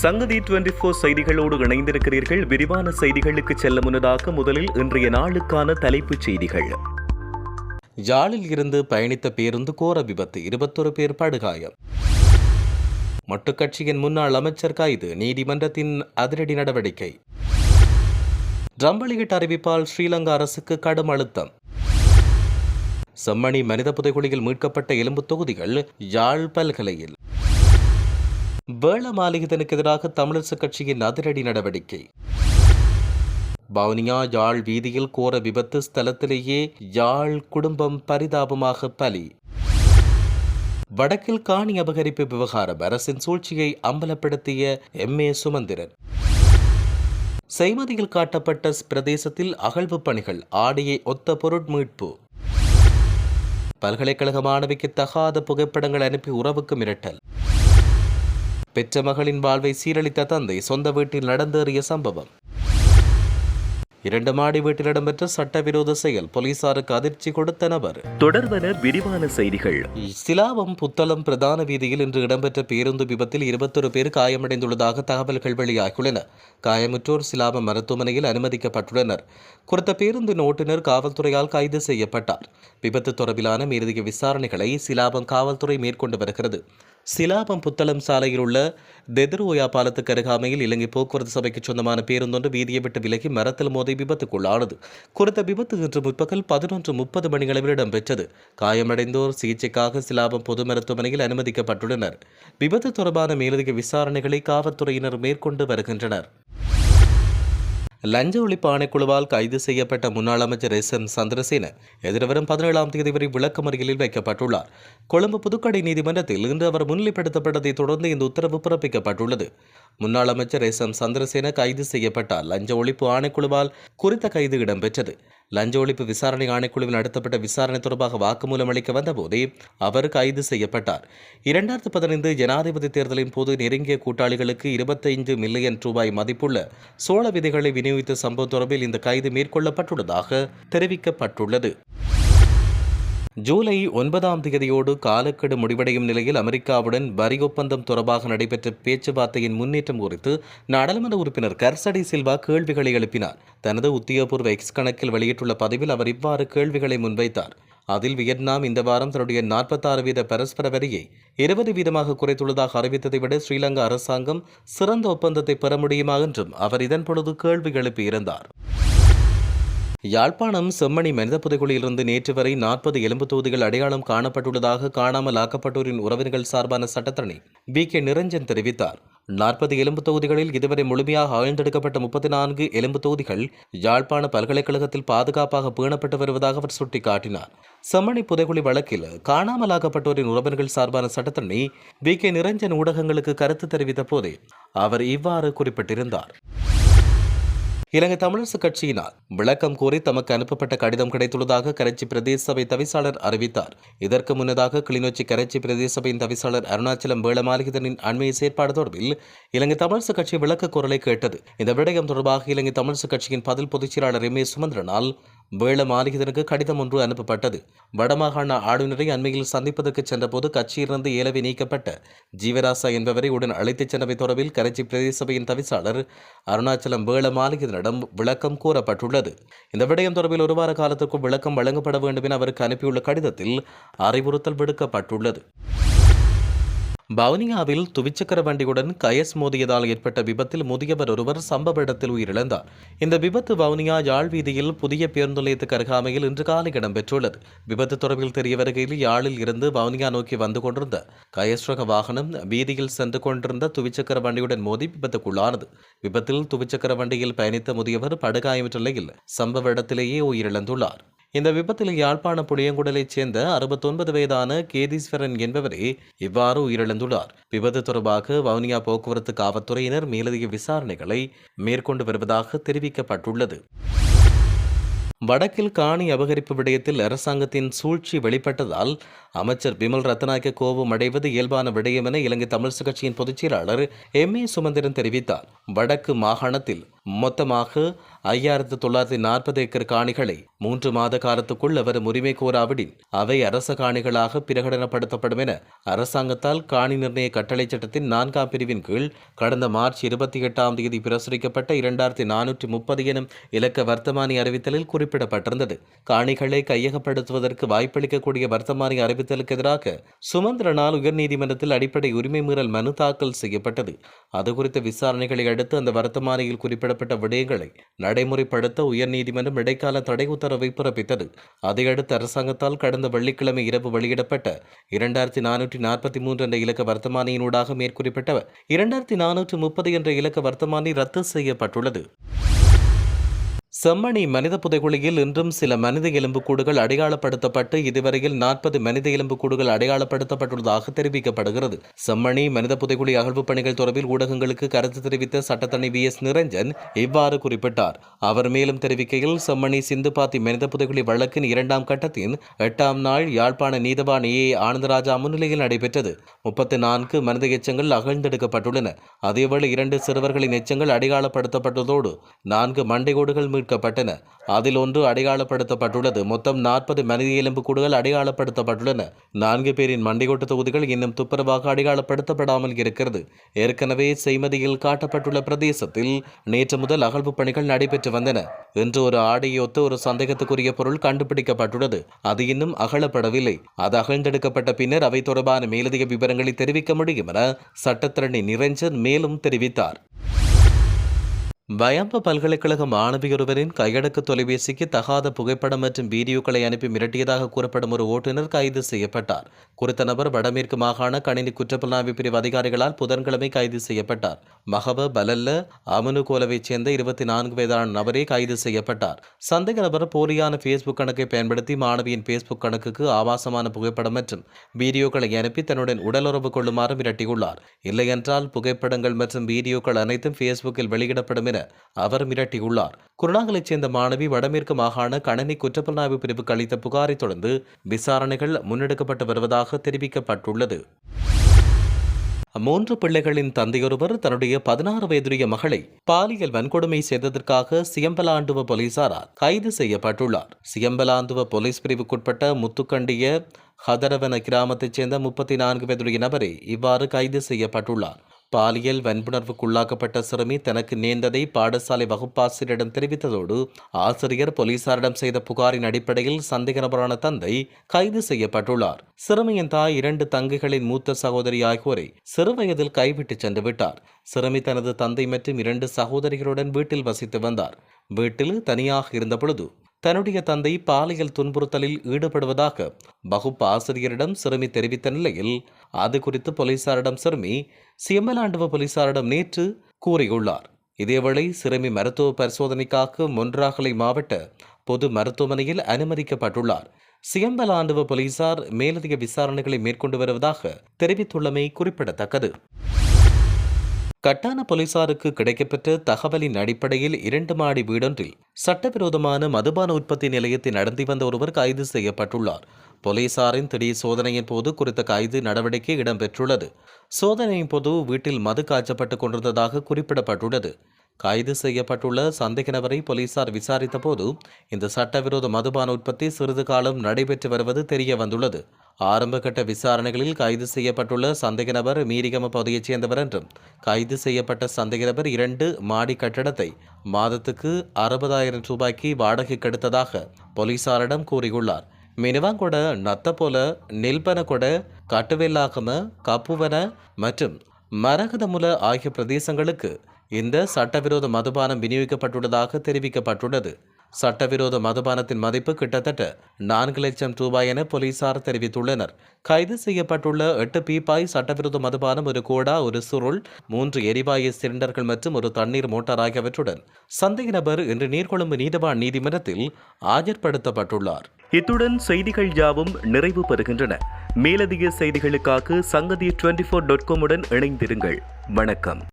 சங்கதி twenty four செய்திகளோடு இணைந்திருக்கிறீர்கள். விரிவான செய்திகளுக்கு செல்ல முன்னதாக முதலில் இன்றைய நாளுக்கான தலைப்புச் செய்திகள். யாழில் இருந்து பயணித்த பேருந்து கோர விபத்து இருபத்தொரு பேர் படுகாயம். மட்டுக்கட்சியின் முன்னாள் அமைச்சர் கைது நீதிமன்றத்தின் அதிரடி நடவடிக்கை. ட்ரம்பளிகிட் அறிவிப்பால் ஸ்ரீலங்கா அரசுக்கு கடும் அழுத்தம். செம்மணி மனித புதைகுழியில் மீட்கப்பட்ட எலும்பு தொகுதிகள் யாழ் பல்கலையில். வேளமாலிகதனுக்கு எதிராக தமிழரசுக் கட்சியின் அதிரடி நடவடிக்கை. வவுனியா யாழ் வீதியில் கோர விபத்து ஸ்தலத்திலேயே யாழ் குடும்பம் பரிதாபமாக பலி. வடக்கில் காணி அபகரிப்பு விவகாரம். அரசின் சூழ்ச்சியை அம்பலப்படுத்திய எம். ஏ. சுமந்திரன். செய்மதியில் காட்டப்பட்ட பிரதேசத்தில் அகழ்வு பணிகள். ஆடையை ஒத்த பொருட்மீட்பு பல்கலைக்கழக மாணவிக்கு தகாத புகைப்படங்கள் அனுப்பி உறவுக்கு மிரட்டல். பெற்ற மகளின் வாழ்வை சீரழித்த தந்தை சொந்த வீட்டில் நடந்தேறிய சம்பவம். இரண்டு மாடி வீட்டில் இடம்பெற்ற சட்டவிரோத செயல் போலீசாருக்கு அதிர்ச்சி கொடுத்த நபர். தொடர்வன விரிவான செய்திகள். சிலாவம் புத்தளம் பிரதான வீதியில் இன்று இடம்பெற்ற பேருந்து விபத்தில் இருபத்தொரு பேர் காயமடைந்துள்ளதாக தகவல்கள் வெளியாகியுள்ளன. காயமுற்றோர் சிலாவம் மருத்துவமனையில் அனுமதிக்கப்பட்டுள்ளனர். குறித்த பேருந்தின் ஓட்டுநர் காவல்துறையால் கைது செய்யப்பட்டார். விபத்து தொடர்பிலான மேலதிக விசாரணைகளை சிலாபம் காவல்துறை மேற்கொண்டு வருகிறது. சிலாபம் புத்தளம் சாலையில் உள்ள தெதர்ஓயா பாலத்துக்கு அருகாமையில் இலங்கை போக்குவரத்து சபைக்கு சொந்தமான பேருந்தொன்று வீதியை விட்டு விலகி மரத்தில் மோதி விபத்துக்குள்ளானது. குறித்த விபத்து இன்று முற்பகல் பதினொன்று முப்பது மணிகளவில் இடம்பெற்றது. காயமடைந்தோர் சிகிச்சைக்காக சிலாபம் பொது மருத்துவமனையில் அனுமதிக்கப்பட்டுள்ளனர். விபத்து தொடர்பான மேலதிக விசாரணைகளை காவல்துறையினர் மேற்கொண்டு வருகின்றனர். லஞ்ச ஒழிப்பு ஆணைக்குழுவால் கைது செய்யப்பட்ட முன்னாள் அமைச்சர் எஸ் எம் சந்திரசேன எதிர்வரும் பதினேழாம் தேதி வரை விளக்கமறியலில் வைக்கப்பட்டுள்ளார். கொழும்பு புதுக்கடை நீதிமன்றத்தில் இன்று அவர் முன்னிலைப்படுத்தப்பட்டதை தொடர்ந்து இந்த உத்தரவு பிறப்பிக்கப்பட்டுள்ளது. முன்னாள் அமைச்சர் எஸ் எம் சந்திரசேன கைது செய்யப்பட்டார். லஞ்ச ஒழிப்பு ஆணைக்குழுவால் குறித்த கைது இடம்பெற்றது. லஞ்ச ஒழிப்பு விசாரணை ஆணைக்குழுவில் நடத்தப்பட்ட விசாரணை தொடர்பாக வாக்குமூலம் அளிக்க வந்தபோதே அவர் கைது செய்யப்பட்டார். இரண்டாயிரத்து பதினைந்து ஜனாதிபதி தேர்தலின் போது நெருங்கிய கூட்டாளிகளுக்கு இருபத்தைந்து மில்லியன் ரூபாய் மதிப்புள்ள சோழ விதைகளை விநியோகித்த சம்பவம் தொடர்பில் இந்த கைது மேற்கொள்ளப்பட்டுள்ளதாக தெரிவிக்கப்பட்டுள்ளது. ஜூலை ஒன்பதாம் தேதியோடு காலக்கெடு முடிவடையும் நிலையில் அமெரிக்காவுடன் வரி ஒப்பந்தம் தொடர்பாக நடைபெற்ற பேச்சுவார்த்தையின் முன்னேற்றம் குறித்து நாடாளுமன்ற உறுப்பினர் கர்சடி சில்வா கேள்விகளை எழுப்பினார். தனது உத்தியோகபூர்வ எக்ஸ் கணக்கில் வெளியிட்டுள்ள பதிவில் அவர் இவ்வாறு கேள்விகளை முன்வைத்தார். அதில் வியட்நாம் இந்த வாரம் தன்னுடைய நாற்பத்தாறு வீத பரஸ்பர வரியை இருபது வீதமாக குறைத்துள்ளதாக அறிவித்ததை விட ஸ்ரீலங்கா அரசாங்கம் சிறந்த ஒப்பந்தத்தை பெற முடியுமா என்றும் அவர் இதன் பொழுது கேள்வி எழுப்பியிருந்தார். யாழ்ப்பாணம் செம்மணி மனித புதைக்குழியிலிருந்து நேற்று வரை நாற்பது எலும்பு தொகுதிகள் அடையாளம் காணப்பட்டுள்ளதாக காணாமல் ஆக்கப்பட்டோரின் உறவினர்கள் சார்பான சட்டத்தரணி வி. கே. நிரஞ்சன் தெரிவித்தார். நாற்பது எலும்பு தொகுதிகளில் இதுவரை முழுமையாக ஆழ்ந்தெடுக்கப்பட்ட முப்பத்தி நான்கு எலும்பு தொகுதிகள் யாழ்ப்பாண பல்கலைக்கழகத்தில் பாதுகாப்பாக பேணப்பட்டு வருவதாக அவர் சுட்டிக்காட்டினார். செம்மணி புதைகுழி வழக்கில் காணாமலாக்கப்பட்டோரின் உறவினர்கள் சார்பான சட்டத்தரணி வி. கே. நிரஞ்சன் ஊடகங்களுக்கு கருத்து தெரிவித்த போதே அவர் இவ்வாறு குறிப்பிட்டிருந்தார். இலங்கை தமிழரசு கட்சியினால் விளக்கம் கோரி தமக்கு அனுப்பப்பட்ட கடிதம் கிடைத்துள்ளதாக கரைச்சி பிரதேச சபை தவிசாளர் அறிவித்தார். இதற்கு முன்னதாக கிளிநொச்சி கரைச்சி பிரதேச சபையின் தவிசாளர் அருணாச்சலம் வேளமாலிகிதனின் அண்மைய செயற்பாடு தொடர்பில் இலங்கை தமிழரசு கட்சி விளக்க குரலை கேட்டது. இந்த விடயம் தொடர்பாக இலங்கை தமிழரசு கட்சியின் பதில் பொதுச் செயலாளர் எம் ஏ சுமந்திரனால் வேள மாளிகதனுக்கு கடிதம் ஒன்று அனுப்பப்பட்டது. வடமாகாண ஆளுநரை அண்மையில் சந்திப்பதற்கு சென்றபோது கட்சியிலிருந்து ஏலவை நீக்கப்பட்ட ஜீவராசா என்பவரை உடன் அழைத்துச் சென்றவை தொடர்பில் கரைச்சி பிரதேச சபையின் தவிசாளர் அருணாச்சலம் வேள மாளிகதனிடம் விளக்கம் கூறப்பட்டுள்ளது. இந்த விடயம் தொடர்பில் ஒரு வார காலத்திற்குள் விளக்கம் வழங்கப்பட வேண்டும் என அவருக்கு அனுப்பியுள்ள கடிதத்தில் அறிவுறுத்தல் விடுக்கப்பட்டுள்ளது. வவுனியாவில் துவிச்சக்கர வண்டியுடன் கயஸ் மோதியதால் ஏற்பட்ட விபத்தில் முதியவர் ஒருவர் சம்பவ இடத்தில் உயிரிழந்தார். இந்த விபத்து வவுனியா யாழ் வீதியில் புதிய பேருந்து நிலையத்துக்கு அருகாமையில் இன்று காலை இடம்பெற்றுள்ளது. விபத்து தொடர்பில் தெரிய வருகையில் யாழில் இருந்து வவுனியா நோக்கி வந்து கொண்டிருந்த கயஸ் ரக வாகனம் வீதியில் சென்று கொண்டிருந்த துவிச்சக்கர வண்டியுடன் மோதி விபத்துக்குள்ளானது. விபத்தில் துவிச்சக்கர வண்டியில் பயணித்த முதியவர் படுகாயமற்ற நிலையில் சம்பவ இடத்திலேயே உயிரிழந்துள்ளார். இந்த விபத்தில் யாழ்ப்பாண புளியங்குடலைச் சேர்ந்த அறுபத்தொன்பது வயதான கேதீஸ்வரன் என்பவரே இவ்வாறு உயிரிழந்துள்ளார். விபத்து தொடர்பாக வவுனியா போக்குவரத்து காவல்துறையினர் மேலதிக விசாரணைகளை மேற்கொண்டு வருவதாக தெரிவிக்கப்பட்டுள்ளது. வடக்கில் காணி அபகரிப்பு விடயத்தில் அரசாங்கத்தின் சூழ்ச்சி வெளிப்பட்டதால் அமைச்சர் பிமல் ரத்நாயக்க கோபம் அடைவது இயல்பான விடயம் என இலங்கை தமிழ் கட்சியின் பொதுச் செயலாளர் எம் ஏ சுமந்திரன் தெரிவித்தார். வடக்கு மாகாணத்தில் மொத்தமாக ஐயாயிரத்து தொள்ளாயிரத்தி நாற்பது ஏக்கர் காணிகளை மூன்று மாத காலத்துக்குள் அவரும் உரிமை கோராவிடின் அவை அரச காணிகளாக பிரகடனப்படுத்தப்படும் என அரசாங்கத்தால் காணி நிர்ணய கட்டளை சட்டத்தின் நான்காம் பிரிவின் கீழ் கடந்த மார்ச் இருபத்தி எட்டாம் தேதி பிரசுரிக்கப்பட்ட இரண்டாயிரத்தி நானூற்றி முப்பது எனும் இலக்க வர்த்தமானி அறிவித்தலில் குறிப்பிடப்பட்டிருந்தது. காணிகளை கையகப்படுத்துவதற்கு வாய்ப்பளிக்கக்கூடிய வர்த்தமானி அறிவித்தலுக்கு எதிராக சுமந்திரனால் உயர்நீதிமன்றத்தில் அடிப்படை உரிமை மீறல் மனு தாக்கல் செய்யப்பட்டது. அது குறித்த விசாரணைகளை அடுத்து அந்த வர்த்தமானியில் குறிப்பிட குறிப்பிடப்பட்ட விடயங்களை நடைமுறைப்படுத்த உயர்நீதிமன்றம் இடைக்கால தடை உத்தரவை பிறப்பித்தது. அதையடுத்து அரசாங்கத்தால் கடந்த வெள்ளிக்கிழமை இரவு வெளியிடப்பட்ட இரண்டாயிரத்தி நானூற்றி நாற்பத்தி மூன்று என்ற இலக்க வர்த்தமானியினூடாக மேற்குறிப்பிட்ட இரண்டாயிரத்தி நானூற்று முப்பது என்ற இலக்க வர்த்தமானி ரத்து செய்யப்பட்டுள்ளது. செம்மணி மனித புதைகுழியில் இன்றும் சில மனித எலும்புக்கூடுகள் அடையாளப்படுத்தப்பட்டு இதுவரையில் நாற்பது மனித எலும்புக்கூடுகள் அடையாளப்படுத்தப்பட்டுள்ளதாக தெரிவிக்கப்படுகிறது. செம்மணி மனித புதைகுழி அகழ்வு பணிகள் தொடர்பில் ஊடகங்களுக்கு கருத்து தெரிவித்த சட்டத்தணி வி எஸ் நிரஞ்சன் இவ்வாறு குறிப்பிட்டார். அவர் மேலும் தெரிவிக்கையில் செம்மணி சிந்துபாத்தி மனித புதைகுழி வழக்கின் இரண்டாம் கட்டத்தின் எட்டாம் நாள் யாழ்ப்பாண நீதவான் ஏ ஆனந்தராஜா முன்னிலையில் நடைபெற்றது. முப்பத்தி நான்கு மனித எச்சங்கள் அகழ்ந்தெடுக்கப்பட்டுள்ளன. அதேவேளை இரண்டு சிறுவர்களின் எச்சங்கள் அடையாளப்படுத்தப்பட்டதோடு நான்கு மண்டைகோடுகள் மீட்கப்பட்டன அதில் ஒன்று அடையாளப்படுத்தப்பட்டுள்ளது. மொத்தம் நாற்பது மனித எலும்பு கூடுகள் அடையாளப்படுத்தப்பட்டுள்ளன. நான்கு பேரின் மண்டைகோட்டு தொகுதிகள் இன்னும் துப்புரவாக அடையாளப்படுத்தப்படாமல் இருக்கிறது. ஏற்கனவே செய்மதியில் காட்டப்பட்டுள்ள பிரதேசத்தில் நேற்று முதல் அகழ்வு பணிகள் நடைபெற்று வந்தன. இன்று ஒரு ஆடையொத்து ஒரு சந்தேகத்துக்குரிய பொருள் கண்டுபிடிக்கப்பட்டுள்ளது. அது இன்னும் அகழப்படவில்லை அது அகழ்ந்தெடுக்கப்பட்ட பின்னர் அவை தொடர்பான மேலதிக விவரங்களை தெரிவிக்க முடியும் என சட்டத்திரணி நிரஞ்சன் மேலும் தெரிவித்தார். பயம்ப பல்கலைக்கழக மாணவியொருவரின் கையடக்கு தொலைபேசிக்கு தகாத புகைப்படம் மற்றும் வீடியோக்களை அனுப்பி மிரட்டியதாக கூறப்படும் ஒரு ஓட்டுநர் கைது செய்யப்பட்டார். குறித்த நபர் வடமேற்கு மாகாண கணினி குற்றப்புலனாய்வு பிரிவு அதிகாரிகளால் புதன்கிழமை கைது செய்யப்பட்டார். மகவ பலல்ல அமனுகோலவைச் சேர்ந்த இருபத்தி நான்கு வயதான நபரே கைது செய்யப்பட்டார். சந்தேக நபர் போலியான ஃபேஸ்புக் கணக்கை பயன்படுத்தி மாணவியின் ஃபேஸ்புக் கணக்குக்கு ஆபாசமான புகைப்படம் மற்றும் வீடியோக்களை அனுப்பி தன்னுடன் உடலுறவு கொள்ளுமாறு மிரட்டியுள்ளார். இல்லையென்றால் புகைப்படங்கள் மற்றும் வீடியோக்கள் அனைத்தும் ஃபேஸ்புக்கில் வெளியிடப்படும் என அவர் மிரட்டியுள்ளார். குருணாங்கலைச் சேர்ந்த மாணவி வடமேற்கு மாகாண கணனி குற்றப்புலனாய்வு பிரிவுக்கு அளித்த புகாரை தொடர்ந்து விசாரணைகள் முன்னெடுக்கப்பட்டு வருவதாக தெரிவிக்கப்பட்டுள்ளது. மூன்று பிள்ளைகளின் தந்தையொருவர் தன்னுடைய பதினாறு வயதுடைய மகளை பாலியல் வன்கொடுமை செய்ததற்காக சியம்பலாண்டுவ போலீசாரால் கைது செய்யப்பட்டுள்ளார். சியம்பலாந்துவ போலீஸ் பிரிவுக்குட்பட்ட முத்துக்கண்டிய ஹதரவன கிராமத்தைச் சேர்ந்த முப்பத்தி நான்கு வயதுடைய நபரை இவ்வாறு கைது செய்யப்பட்டுள்ளார். பாலியல் வன்புணர்வுக்குள்ளாக்கப்பட்ட சிறுமி தனக்கு நேர்ந்ததை பாடசாலை வகுப்பாசிரியரிடம் தெரிவித்ததோடு ஆசிரியர் போலீசாரிடம் செய்த புகாரின் அடிப்படையில் சந்தேக நபரான தந்தை கைது செய்யப்பட்டுள்ளார். சிறுமியின் தாய் இரண்டு தங்கைகளின் மூத்த சகோதரி ஆகியோரை சிறுவயதில் கைவிட்டு சென்று விட்டார் சிறுமி தனது தந்தை மற்றும் இரண்டு சகோதரிகளுடன் வீட்டில் வசித்து வந்தார். வீட்டில் தனியாக இருந்தபொழுது தன்னுடைய தந்தை பாலியல் துன்புறுத்தலில் ஈடுபடுவதாக வகுப்பு ஆசிரியரிடம் சிறுமி தெரிவித்த நிலையில் அது குறித்து போலீசாரிடம் சிறுமி சியம்பலாண்டவ போலீசாரிடம் நேற்று கூறியுள்ளார். இதேவேளை சிறுமி மருத்துவ பரிசோதனைக்காக மொன்றாகலை மாவட்ட பொது மருத்துவமனையில் அனுமதிக்கப்பட்டுள்ளார். சியம்பலாண்டவ போலீசார் மேலதிக விசாரணைகளை மேற்கொண்டு வருவதாக தெரிவித்துள்ளமை குறிப்பிடத்தக்கது. கட்டான போலீசாருக்கு கிடைக்கப்பெற்ற தகவலின் அடிப்படையில் இரண்டு மாடி வீடொன்றில் சட்டவிரோதமான மதுபான உற்பத்தி நிலையத்தை நடத்தி வந்த ஒருவர் கைது செய்யப்பட்டுள்ளார். போலீசாரின் திடீர் சோதனையின் போது குறித்த கைது நடவடிக்கை இடம்பெற்றுள்ளது. சோதனையின் போது வீட்டில் மது காய்ச்சப்பட்டுக் கொண்டிருந்ததாக குறிப்பிடப்பட்டுள்ளது. கைது செய்யப்பட்டுள்ள சந்தேக நபரை போலீசார் விசாரித்த போது இந்த சட்டவிரோத மதுபான உற்பத்தி சிறிது காலம் நடைபெற்று வருவது தெரிய வந்துள்ளது ஆரம்பகட்ட விசாரணைகளில் கைது செய்யப்பட்டுள்ள சந்தேக நபர் மீரிகம பகுதியைச் சேர்ந்தவர் என்றும் கைது செய்யப்பட்ட சந்தேக நபர் இரண்டு மாடி கட்டடத்தை மாதத்துக்கு அறுபதாயிரம் ரூபாய்க்கு வாடகை கெடுத்ததாக போலீசாரிடம் கூறியுள்ளார். மினுவாங்கொட நத்தபோல நெல்பனகொட கட்டுவெல்லாகம கப்புவன மற்றும் மரகதமுல ஆகிய பிரதேசங்களுக்கு இந்த சட்டவிரோத மதுபானம் விநியோகிக்கப்பட்டுள்ளதாக தெரிவிக்கப்பட்டுள்ளது. சட்டவிரோத மதுபானத்தின் மதிப்பு கிட்டத்தட்ட நான்கு லட்சம் ரூபாய் என போலீசார் தெரிவித்துள்ளனர். கைது செய்யப்பட்டுள்ள எட்டு பீப்பாய் சட்டவிரோத மதுபானம் ஒரு கோடா ஒரு சுருள் மூன்று எரிவாயு சிலிண்டர்கள் மற்றும் ஒரு தண்ணீர் மோட்டார் ஆகியவற்றுடன் சந்தேக நபர் இன்று நீர்கொழும்பு நீதவான் நீதிமன்றத்தில் ஆஜர்படுத்தப்பட்டுள்ளார். இத்துடன் செய்திகள் யாவும் நிறைவு பெறுகின்றன. மேலதிக செய்திகளுக்காக சங்கதி டுவெண்டி ஃபோர் டாட் காமுடன் இணைந்திருங்கள். வணக்கம்.